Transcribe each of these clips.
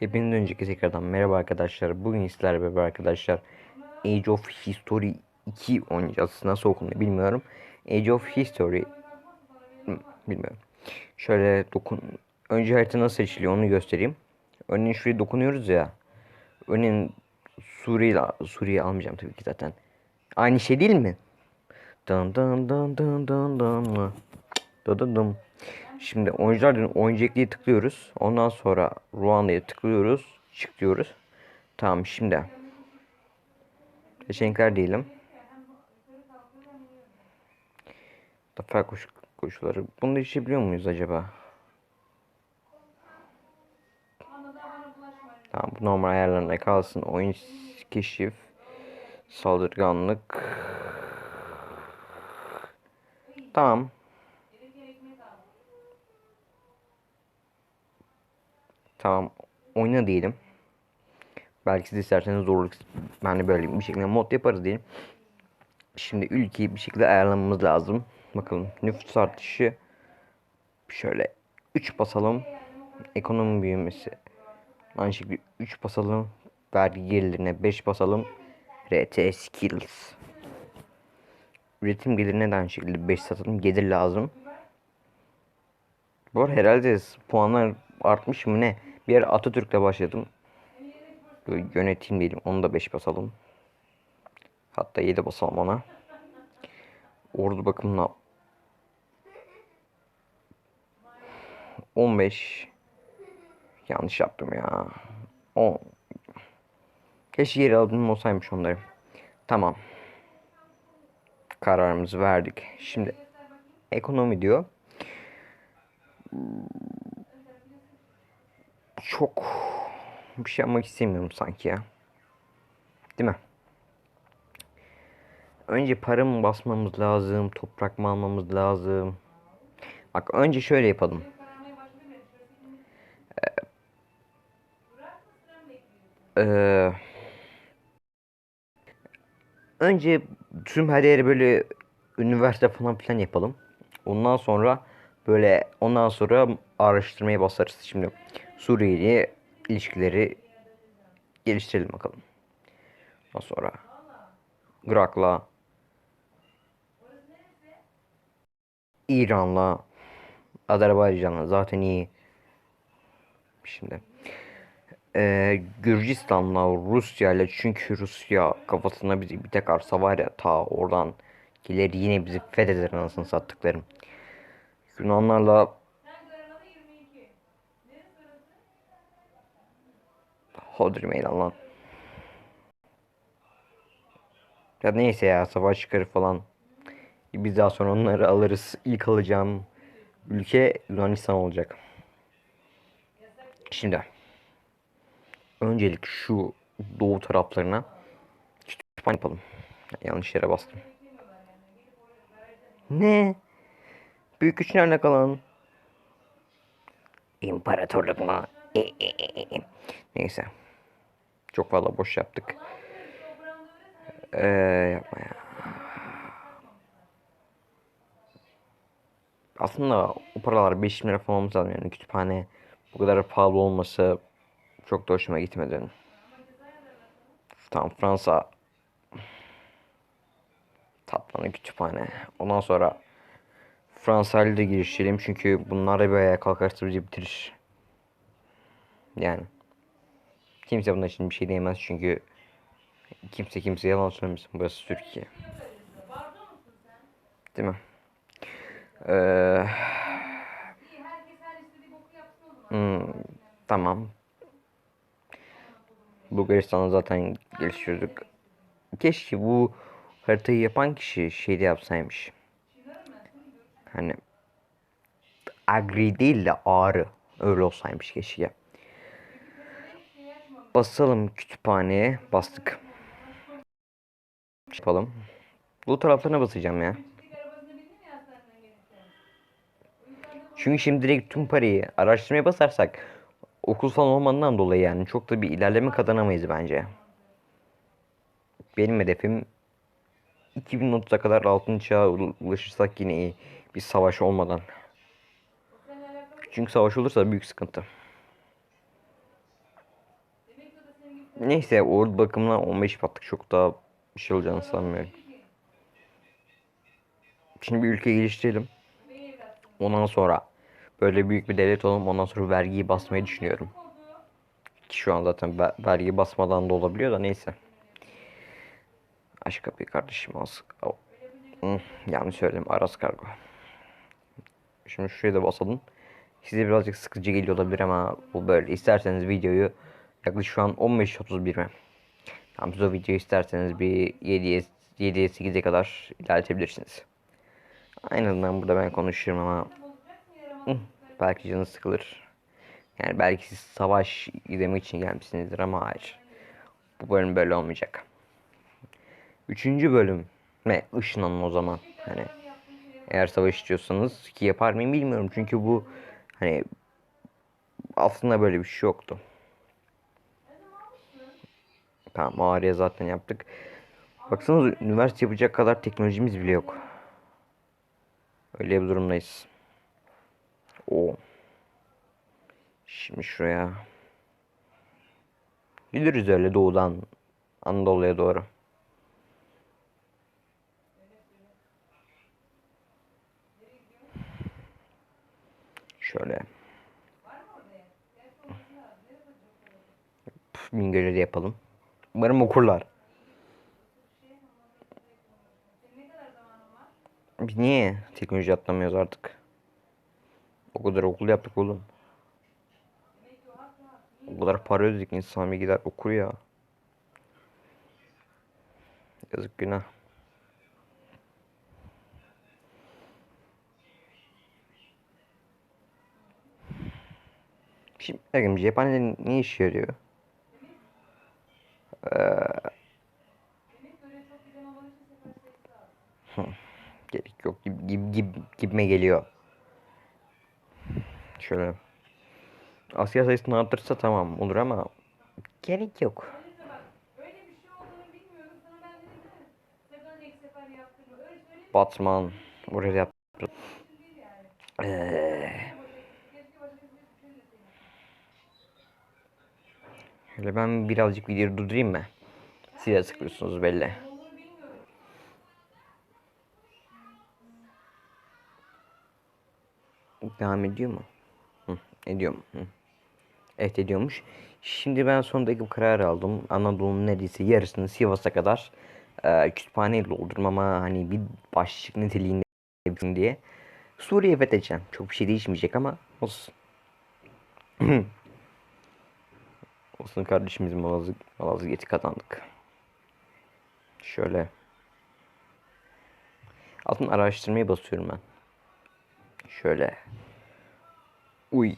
Hepiniz önceki tekrardan merhaba arkadaşlar. Bugün sizlerle beraber arkadaşlar Age of History 2 oynayacağız. Nasıl okunuyor bilmiyorum. Age of History bilmiyorum. Şöyle dokun önce harita nasıl seçiliyor onu göstereyim. Örneğin şuraya dokunuyoruz ya. Örneğin Suriye Suriye almayacağım tabii ki zaten. Aynı şey değil mi? Dın dın dın dın dın mı? Dı dı dım. Şimdi oyuncular oyuncu ekleye tıklıyoruz. Ondan sonra Ruanda'ya tıklıyoruz. Çık diyoruz. Tamam şimdi. Seçenekler diyelim. Zafer koşu, koşuları. Bunu da işebiliyor muyuz acaba? Tamam bu normal ayarlarında kalsın. Oyun keşif. Saldırganlık. Tamam. Tamam. Oyna diyelim. Belki siz isterseniz zorluk de böyle bir şekilde mod yaparız diyelim. Şimdi ülkeyi bir şekilde ayarlamamız lazım. Bakalım nüfus artışı şöyle 3 basalım. Ekonomi büyümesi aynı şekilde 3 basalım. Vergi gelirine 5 basalım. RT skills. Üretim gelirine de aynı şekilde 5 satalım. Gelir lazım. Bu herhalde puanlar artmış mı ne? Bir ara Atatürk'le başladım. Böyle yönetim diyelim. Onu da 5 basalım. Hatta 7 basalım ona. Ordu bakımına 15 Yanlış yaptım ya. 10 Keşke geri aldığım olsaymış onları. Tamam. Kararımızı verdik. Şimdi ekonomi diyor. Çok bir şey yapmak istemiyorum sanki ya. Değil mi? Önce para mı basmamız lazım? Toprak mı almamız lazım? Bak önce şöyle yapalım. Ee, önce tüm her yere böyle üniversite falan filan yapalım. Ondan sonra böyle ondan sonra araştırmaya basarız. Şimdi Suriye ilişkileri geliştirelim bakalım. Ondan sonra Irak'la İran'la Azerbaycan'la zaten iyi. Şimdi ee, Gürcistan'la Rusya'yla çünkü Rusya kafasına bizi bir tek arsa ya ta oradan gelir yine bizi fetheder anasını sattıklarım. Yunanlarla Hodri meydan lan. Ya neyse ya savaş çıkarır falan. Biz daha sonra onları alırız. İlk alacağım ülke Yunanistan olacak. Şimdi öncelik şu doğu taraflarına kütüphane yapalım. Yanlış yere bastım. Ne? Büyük güç nerede kalan? İmparatorluk mu? E, e, e, e. Neyse. Çok fazla boş yaptık. Ee, yapma ya. Aslında o paralar 5 lira falan olması lazım yani kütüphane bu kadar pahalı olması çok da hoşuma gitmedi. Tamam Fransa Tatlanı kütüphane. Ondan sonra Fransa ile de girişelim çünkü bunlar da bir ayağa kalkarsa bizi bitirir. Yani. Kimse bunun için bir şey diyemez çünkü kimse kimse yalan söylemesin. Burası Türkiye. Değil mi? Ee, hmm, tamam. Bulgaristan'da zaten gelişiyorduk. Keşke bu haritayı yapan kişi şeyde yapsaymış. Hani Agri değil de Ağrı. Öyle olsaymış keşke. Basalım kütüphaneye. Bastık. Yapalım. Bu taraflarına basacağım ya. Çünkü şimdi direkt tüm parayı araştırmaya basarsak okul falan olmadığından dolayı yani çok da bir ilerleme kazanamayız bence. Benim hedefim 2030'a kadar altın çağa ulaşırsak yine iyi. Bir savaş olmadan. Çünkü savaş olursa büyük sıkıntı. Neyse ordu bakımına 15 patlık çok daha bir şey olacağını sanmıyorum. Şimdi bir ülke geliştirelim. Ondan sonra böyle büyük bir devlet olalım. Ondan sonra vergiyi basmayı düşünüyorum. Ki şu an zaten ver- vergi basmadan da olabiliyor da neyse. Aç kapıyı kardeşim az. Au. Hı, yanlış söyledim. Aras kargo. Şimdi şuraya da basalım. Size birazcık sıkıcı geliyor olabilir ama bu böyle. İsterseniz videoyu yaklaşık şu an 15.31 mi? Tamam siz o videoyu isterseniz bir 7'ye 7'ye 8'e kadar ilerletebilirsiniz. Aynen burada ben konuşurum ama belki canınız sıkılır. Yani belki siz savaş izlemek için gelmişsinizdir ama hayır. Bu bölüm böyle olmayacak. Üçüncü bölüm ne ışınlanın o zaman. Hani eğer savaş istiyorsanız ki yapar mıyım bilmiyorum. Çünkü bu hani aslında böyle bir şey yoktu. Tamam mağaraya zaten yaptık. Baksanıza üniversite yapacak kadar teknolojimiz bile yok. Öyle bir durumdayız. O. Şimdi şuraya. Gideriz öyle doğudan Anadolu'ya doğru. Şöyle. Püf, de yapalım. Umarım okurlar. Biz niye teknoloji atlamıyoruz artık? O kadar okul yaptık oğlum. O kadar para ödedik insan bir gider okur ya. Yazık günah. Şimdi bakın cephanede ne işe yarıyor? Gerek yok gibi, gibi, gibi, gibime geliyor. Şöyle. Asker sayısını arttırsa tamam olur ama gerek yok. Öyle bir şey olduğunu bilmiyorum. Sana ben dedim değil mi? Sakın ek sefer yaptırma. Öyle söyleyeyim Batman buraya yap. değil yani. Ee, Keşke başka bir şey deseydim. Şöyle ben birazcık videoyu durdurayım mı? Siz de sıkıyorsunuz belli. Devam ediyor mu? Hı, ediyor mu? Hı. Evet ediyormuş. Şimdi ben sondaki bu kararı aldım. Anadolu'nun neredeyse yarısını Sivas'a kadar e, kütüphaneyle doldurdum ama hani bir başlık niteliğinde diye. Suriye fethedeceğim. Çok bir şey değişmeyecek ama olsun. olsun kardeşimiz Malazı, Malazgirt'i kazandık. Şöyle. Altın araştırmaya basıyorum ben. Şöyle. Uy.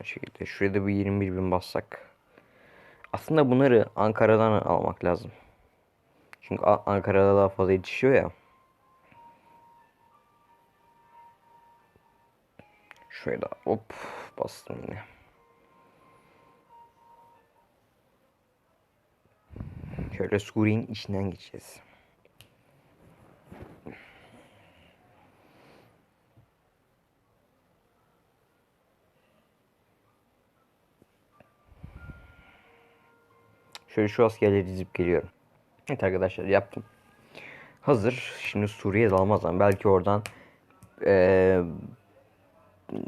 Bu şekilde şuraya da bir 21 bin bassak. Aslında bunları Ankara'dan almak lazım. Çünkü Ankara'da daha fazla yetişiyor ya. Da hop bastım yine. Şöyle Suriye'nin içinden geçeceğiz. Şöyle şu askerleri dizip geliyorum. Evet arkadaşlar yaptım. Hazır. Şimdi Suriye'ye dalmazdan. Belki oradan eee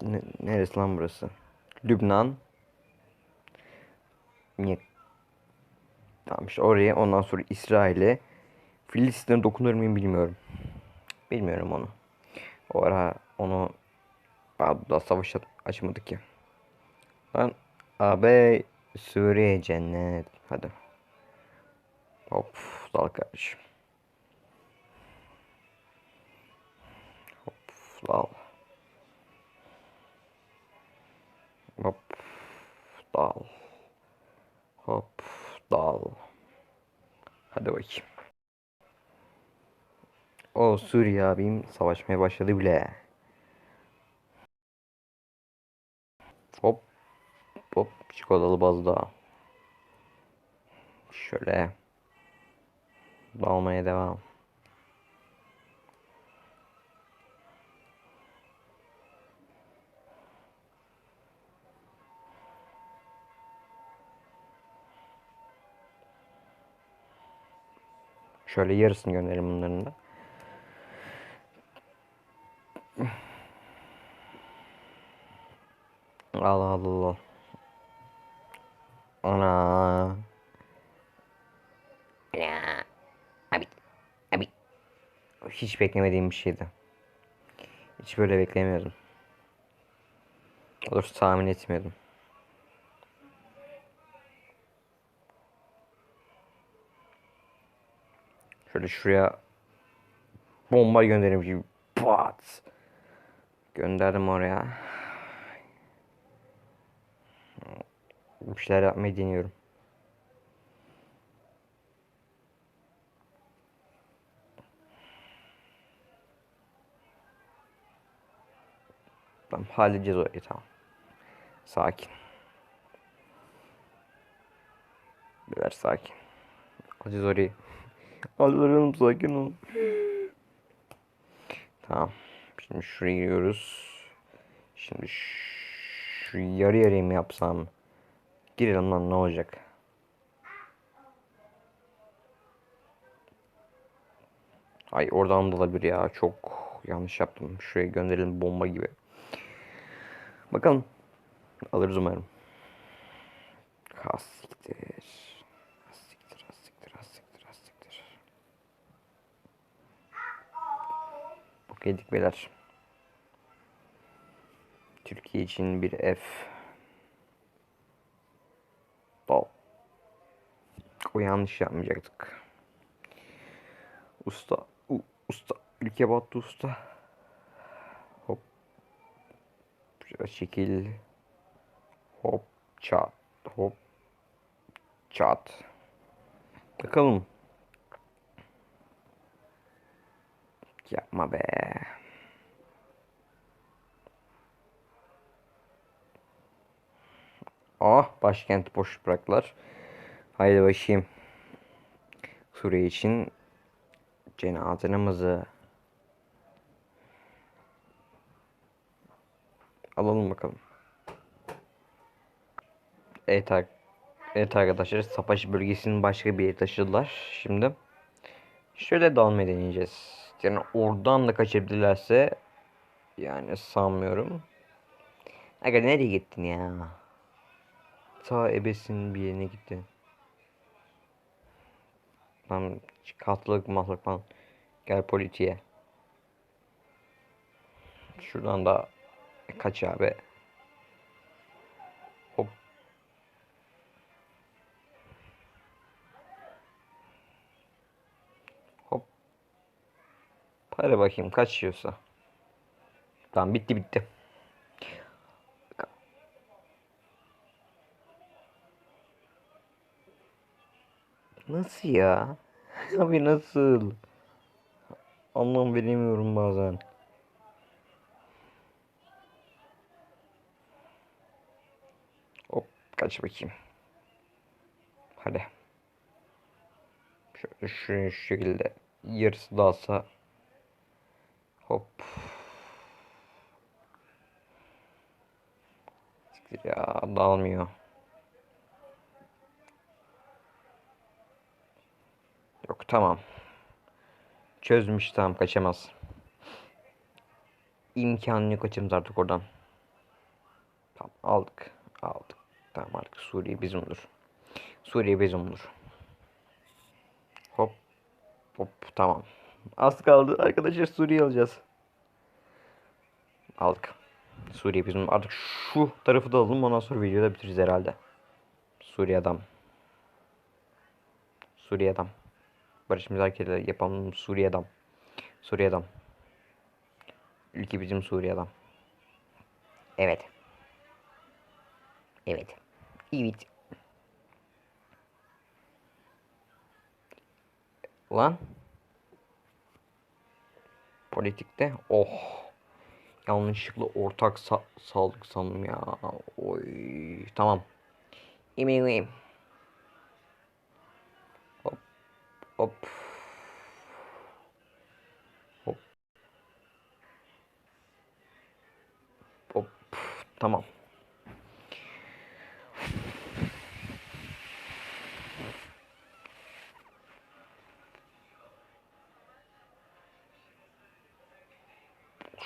ne- neresi lan burası? Lübnan. Niye? Tamam işte oraya ondan sonra İsrail'e Filistin'e dokunur muyum bilmiyorum. Bilmiyorum onu. O ara onu daha savaş açmadık ya. Lan abi Suriye cennet. Hadi. Hop dal kardeşim. Hop dal. Hop dal. Hop dal. Hadi bakayım. O Suriye abim savaşmaya başladı bile. Hop. Hop. Çikolatalı baz daha. Şöyle. Dalmaya devam. Şöyle yarısını gönderelim bunların da. Allah Allah. Ana. Abi. Abi. Hiç beklemediğim bir şeydi. Hiç böyle beklemiyordum. Doğrusu tahmin etmiyordum. Şöyle şuraya bomba göndereyim gibi. Pat. Gönderdim oraya. Bir şeyler yapmayı deniyorum. Tamam halledeceğiz orayı tamam. Sakin. Birer sakin. Alacağız orayı. Alacağız sakin ol. Tamam. Şimdi şuraya giriyoruz. Şimdi şu yarı yarıya mı yapsam? Girelim lan ne olacak? Ay oradan da olabilir ya. Çok yanlış yaptım. Şuraya gönderelim bomba gibi. Bakalım. Alırız umarım. Hassiktir. Bok yedik beyler. Türkiye için bir F. Bal. O yanlış yapmayacaktık. Usta. U, usta. Ülke battı usta. Hop. Şekil. Hop. Çat. Hop. Çat. Bakalım. Yapma be. Ah başkenti boş bıraktılar. Haydi bakayım. Suriye için cenaze namazı. Alalım bakalım. Evet, evet arkadaşlar Sapaş bölgesinin başka bir yere taşıdılar. Şimdi şöyle dalmayı deneyeceğiz. Yani oradan da kaçabilirlerse yani sanmıyorum. Aga nereye gittin ya? Ta ebesin bir yerine gitti. Lan katlık mahlık falan. Gel politiye. Şuradan da kaç abi. Hadi bakayım kaç yiyorsa. Tamam bitti bitti. Nasıl ya? Abi nasıl? Anlam veremiyorum bazen. Hop kaç bakayım. Hadi. Şu, şu şekilde yarısı dağılsa. Hop. Siktir ya dağılmıyor. Yok tamam. Çözmüş tamam kaçamaz. İmkanı yok kaçırmaz artık oradan. Tamam aldık. Aldık. Tamam artık Suriye bizimdir. Suriye bizimdir. Hop. Hop tamam. Az kaldı arkadaşlar Suriye alacağız. Aldık. Suriye bizim artık şu tarafı da alalım ondan sonra videoda bitiririz herhalde. Suriye adam. Suriye adam. Barış müzakereleri yapalım Suriye adam. Suriye adam. Ülke bizim Suriye adam. Evet. Evet. Evet. Ulan. Politikte. Oh. Yanlışlıkla ortak sa sağlık sandım ya. Oy. Tamam. Eminim. Hop. Hop. Hop. Hop. Tamam.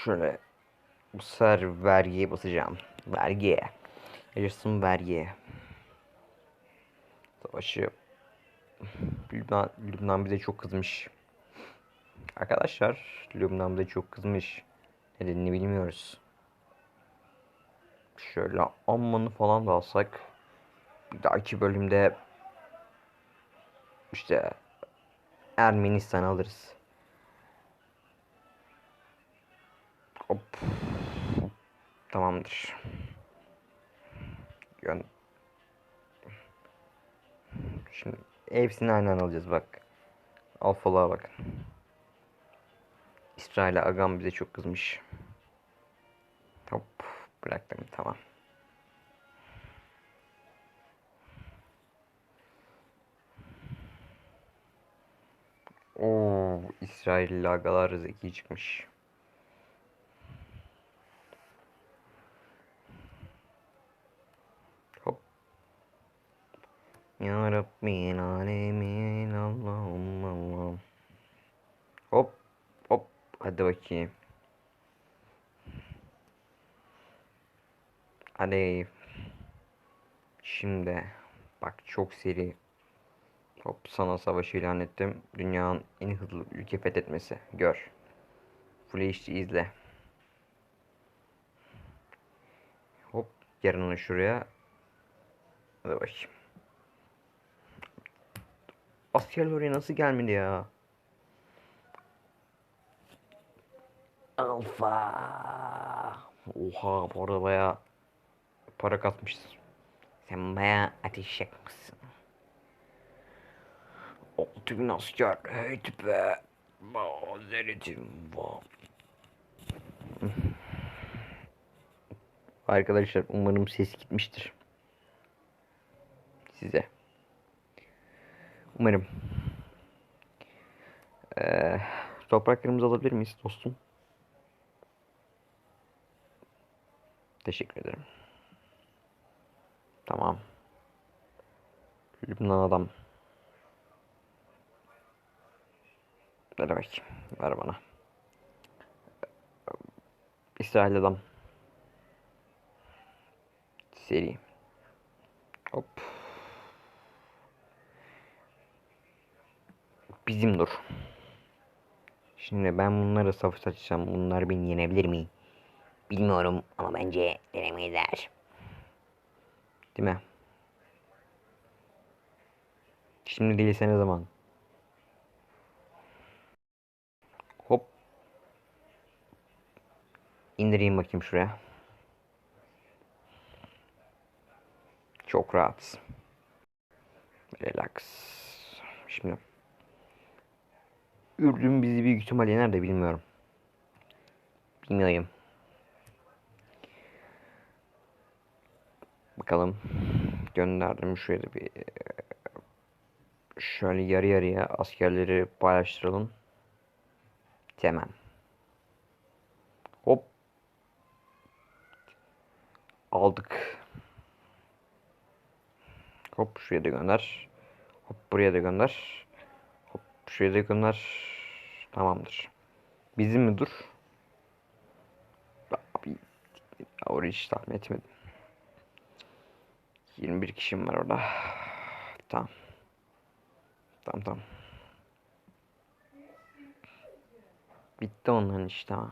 Şöyle bu sefer vergiye basacağım. Vergiye. Yaşasın vergiye. Savaşı Lübnan, Lübnan bize çok kızmış. Arkadaşlar Lübnan bize çok kızmış. Nedenini bilmiyoruz. Şöyle Amman'ı falan da alsak bir dahaki bölümde işte Ermenistan alırız. Hop. Tamamdır. Gön Şimdi hepsini aynı anda alacağız bak. Alfalığa bak. İsrail Agam bize çok kızmış. Hop bıraktım tamam. Oo, İsrailli agalar zeki çıkmış. Hop. Ya Rabbil alemin Allahum Allahum. Hop hop hadi bakayım. Hadi. Şimdi bak çok seri. Hop sana savaşı ilan ettim. Dünyanın en hızlı ülke fethetmesi. Gör. Full HD izle. Hop yarın onu şuraya. Hadi bakayım. Askerler oraya nasıl gelmedi ya? Alfa. Oha bu arada baya para katmışız. Sen baya ateş yakmışsın. Altı bin asker. Heydi be. Mazeretim var. Arkadaşlar umarım ses gitmiştir. Size. Umarım. Ee, topraklarımızı alabilir miyiz dostum? Teşekkür ederim. Tamam. Lübnan adam. Ver bakayım. Ver bana. İsrail adam. Seri. Hop. Bizim dur. Şimdi ben bunları savaş açacağım. Bunlar beni yenebilir mi? Bilmiyorum ama bence denemezler. Değil mi? Şimdi değilse ne zaman? Hop. İndireyim bakayım şuraya. Çok rahat. Relax. Şimdi. Ürdün bizi büyük ihtimalle yener de bilmiyorum. Bilmiyorum. Bakalım. Gönderdim şöyle bir şöyle yarı yarıya askerleri paylaştıralım. Tamam. Hop. Aldık. Hop şuraya da gönder. Hop buraya da gönder. Hop şuraya da gönder. Tamamdır. Bizim mi dur? Abi orayı hiç tahmin etmedim. 21 kişim var orada. Tamam. Tamam tamam. Bitti onların işte ha.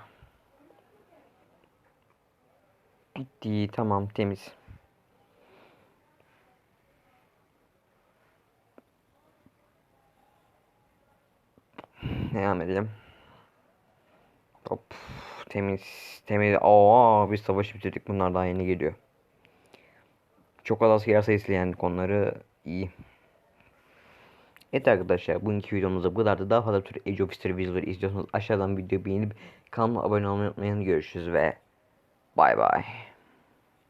Bitti tamam temiz. Devam edelim. Hop temiz temiz. Aa biz savaşı bitirdik bunlar daha yeni geliyor. Çok az asker sayısı yani konuları iyi. Evet arkadaşlar bugünkü videomuzda bu kadardı. Daha fazla tür Age of History videoları istiyorsanız aşağıdan videoyu beğenip kanalıma abone olmayı unutmayın. Görüşürüz ve bay bay.